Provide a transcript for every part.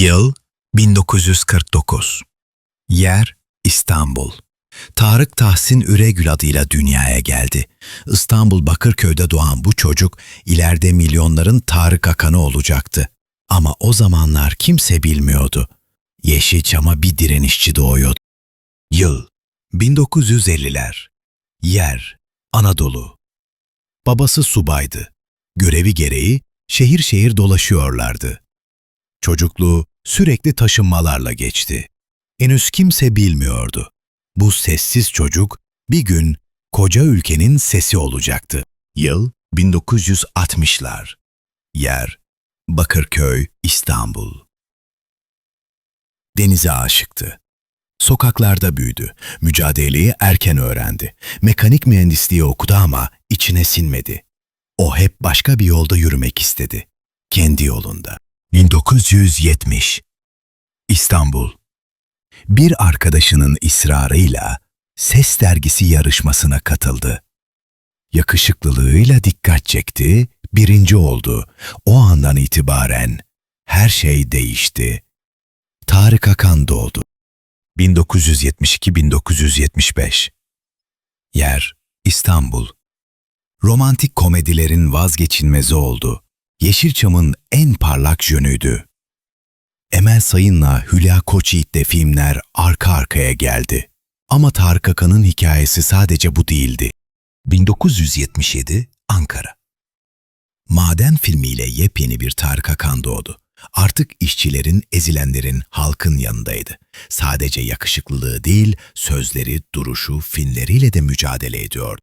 Yıl 1949. Yer İstanbul. Tarık Tahsin Üregül adıyla dünyaya geldi. İstanbul Bakırköy'de doğan bu çocuk ileride milyonların Tarık Akan'ı olacaktı. Ama o zamanlar kimse bilmiyordu. Yeşilçam'a bir direnişçi doğuyordu. Yıl 1950'ler. Yer Anadolu. Babası subaydı. Görevi gereği şehir şehir dolaşıyorlardı. Çocukluğu sürekli taşınmalarla geçti. Henüz kimse bilmiyordu. Bu sessiz çocuk bir gün koca ülkenin sesi olacaktı. Yıl 1960'lar. Yer Bakırköy, İstanbul. Denize aşıktı. Sokaklarda büyüdü. Mücadeleyi erken öğrendi. Mekanik mühendisliği okudu ama içine sinmedi. O hep başka bir yolda yürümek istedi. Kendi yolunda. 1970 İstanbul Bir arkadaşının ısrarıyla Ses Dergisi yarışmasına katıldı. Yakışıklılığıyla dikkat çekti, birinci oldu. O andan itibaren her şey değişti. Tarık Akan doğdu. 1972-1975 Yer İstanbul Romantik komedilerin vazgeçilmezi oldu. Yeşilçam'ın en parlak yönüydü. Emel Sayın'la Hülya Koçyiğit'le filmler arka arkaya geldi. Ama Tarık Akan'ın hikayesi sadece bu değildi. 1977 Ankara Maden filmiyle yepyeni bir Tarık Akan doğdu. Artık işçilerin, ezilenlerin, halkın yanındaydı. Sadece yakışıklılığı değil, sözleri, duruşu, filmleriyle de mücadele ediyordu.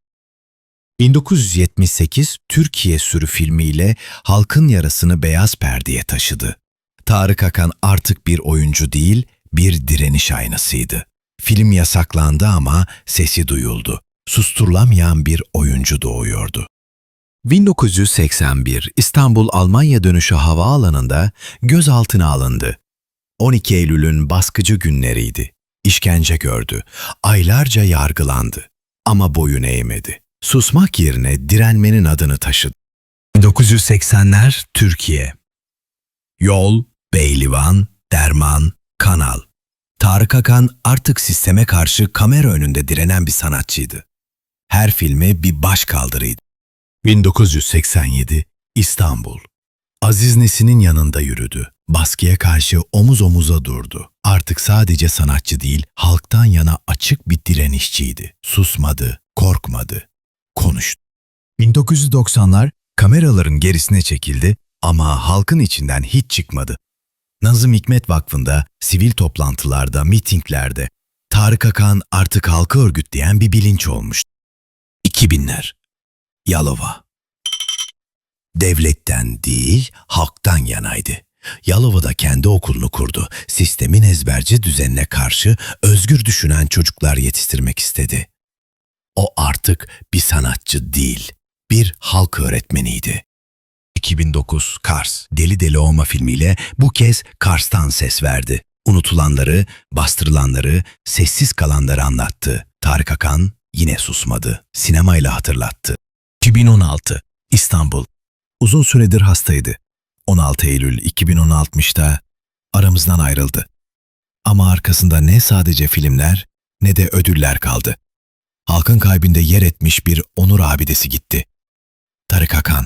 1978 Türkiye sürü filmiyle halkın yarasını beyaz perdeye taşıdı. Tarık Akan artık bir oyuncu değil, bir direniş aynasıydı. Film yasaklandı ama sesi duyuldu. Susturulamayan bir oyuncu doğuyordu. 1981 İstanbul Almanya dönüşü havaalanında gözaltına alındı. 12 Eylül'ün baskıcı günleriydi. İşkence gördü. Aylarca yargılandı. Ama boyun eğmedi. Susmak yerine direnmenin adını taşıdı. 1980'ler Türkiye. Yol, Beylivan, Derman, Kanal. Tarık Akan artık sisteme karşı kamera önünde direnen bir sanatçıydı. Her filmi bir baş kaldırıydı. 1987 İstanbul. Aziz Nesin'in yanında yürüdü. Baskıya karşı omuz omuza durdu. Artık sadece sanatçı değil, halktan yana açık bir direnişçiydi. Susmadı, korkmadı, konuştu. 1990'lar kameraların gerisine çekildi ama halkın içinden hiç çıkmadı. Nazım Hikmet Vakfı'nda, sivil toplantılarda, mitinglerde Tarık Akan artık halkı örgütleyen bir bilinç olmuştu. 2000'ler Yalova Devletten değil, halktan yanaydı. Yalova'da kendi okulunu kurdu. Sistemin ezberci düzenine karşı özgür düşünen çocuklar yetiştirmek istedi. Artık bir sanatçı değil, bir halk öğretmeniydi. 2009 Kars, Deli Deli Olma filmiyle bu kez Kars'tan ses verdi. Unutulanları, bastırılanları, sessiz kalanları anlattı. Tarık Akan yine susmadı. Sinemayla hatırlattı. 2016 İstanbul. Uzun süredir hastaydı. 16 Eylül 2016'da aramızdan ayrıldı. Ama arkasında ne sadece filmler ne de ödüller kaldı. Halkın kalbinde yer etmiş bir onur abidesi gitti. Tarık Akan